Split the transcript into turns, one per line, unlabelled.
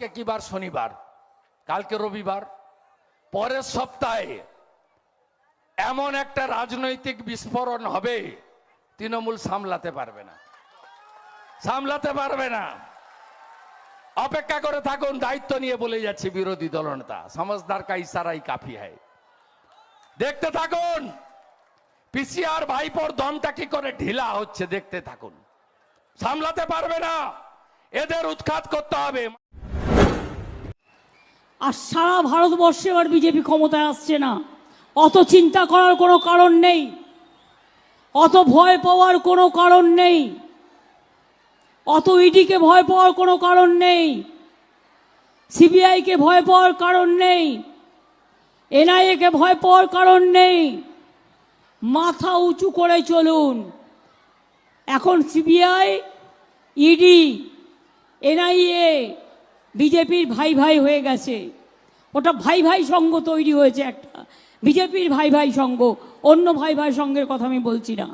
কে কি বার? শনিবার। কালকে রবিবার। পরের সপ্তাহে এমন একটা রাজনৈতিক বিস্ফোরণ হবে, তৃণমূল সামলাতে পারবে না। সামলাতে পারবে না। অপেক্ষা করে থাকুন, দায়িত্ব নিয়ে বলে যাচ্ছে বিরোধী দলনেতা সমজদার কা ইশারাই কাফি হয়। দেখতে থাকুন, পিসিআর ভাইপোর দমটা কি করে ঢিলা হচ্ছে, দেখতে থাকুন। সামলাতে পারবে না। এদের উৎখাত করতে হবে।
আর সারা ভারতবর্ষে এবার বিজেপি ক্ষমতায় আসছে না। অত চিন্তা করার কোনো কারণ নেই। অত ভয় পাওয়ার কোনো কারণ নেই। অত ইডিকে ভয় পাওয়ার কোনো কারণ নেই। সিবিআইকে ভয় পাওয়ার কারণ নেই। এনআইএকে ভয় পাওয়ার কারণ নেই। মাথা উঁচু করে চলুন। এখন সিবিআই, ইডি, এনআইএ, বিজেপির ভাই ভাই হয়ে গেছে। ওটা ভাই ভাই সঙ্গ তৈরি হয়েছে একটা। বিজেপির ভাই ভাই সঙ্গ, অন্য ভাই ভাই সঙ্গের কথা আমি বলছি না।